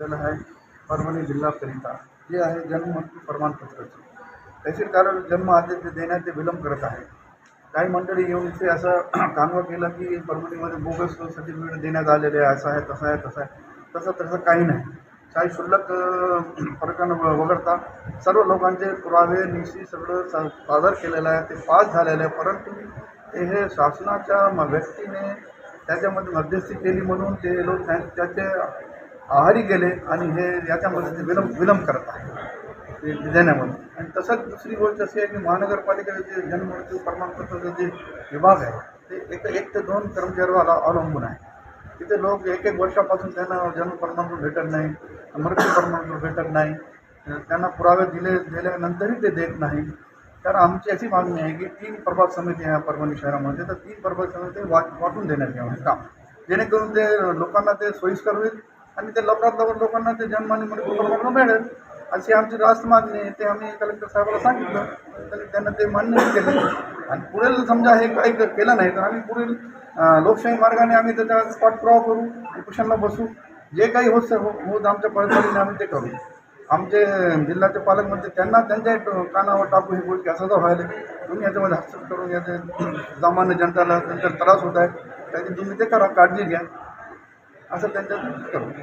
आहे परभणी जिल्हाकरिता जे आहे जन्म प्रमाणपत्राचे. तहसील कार्यालय जन्म आदेश देण्याचे देण्यात ते विलंब करत आहे. काही मंडळी येऊन इथे असं कानवा केलं की परभणीमध्ये बोगस सर्टिफिकेट देण्यात आलेले आहे. असं आहे तसं आहे तसं आहे. तसं तसं काही नाही. काही शुल्लक प्रकरण व- वगळता सर्व लोकांचे पुरावे निशी सगळं सा- सादर केलेलं आहे. ते पास झालेलं आहे. परंतु ते हे शासनाच्या व्यक्तीने त्याच्यामध्ये मध्यस्थी केली म्हणून ते लोक त्याचे आहारी गेले आणि हे याच्यामध्ये ते विलंब विलंब करत आहे देण्यामध्ये आणि तसंच दुसरी गोष्ट अशी आहे की महानगरपालिकेचे जे जन्ममृत्यू प्रमाणपत्राचं जे विभाग आहे ते एक एक ते दोन कर्मचाऱ्याला अवलंबून आहे. तिथे लोक एक एक वर्षापासून त्यांना जन्म प्रमाणपत्र भेटत नाही मृत्यू प्रमाणपत्र भेटत नाही. त्यांना पुरावे दिले दिल्यानंतरही ते देत नाही. तर आमची अशी मागणी आहे की तीन प्रभाग समिती आहे परभणी शहरामध्ये. तर तीन प्रभाग समिती वाट वाटून देण्यात यावं. काम जेणेकरून ते लोकांना ते सोयीस्कर होईल आणि ते लवकरात लवकर लोकांना ते जन्म आणि मिळेल. अशी आमची रास्त मागणी आहे ते आम्ही कलेक्टर साहेबाला सांगितलं. तरी त्यांना ते मान्य केलं. आणि पुढील समजा हे काही केलं नाही तर आम्ही पुढील लोकशाही मार्गाने आम्ही त्याचा पाठपुरावा करू उपोषणाला बसू. जे काही होत हो होत आमच्या पद्धतीने आम्ही ते करू. आमचे जिल्ह्याचे पालकमंत्री त्यांना त्यांच्या कानावर टाकू हे गोष्टी असं जर व्हायला तुम्ही याच्यामध्ये हस्तक्षेप करून याचे सामान्य जनताला त्यांचा त्रास होत आहे. त्याची तुम्ही ते करा काळजी घ्या. असं त्यांच्या करू.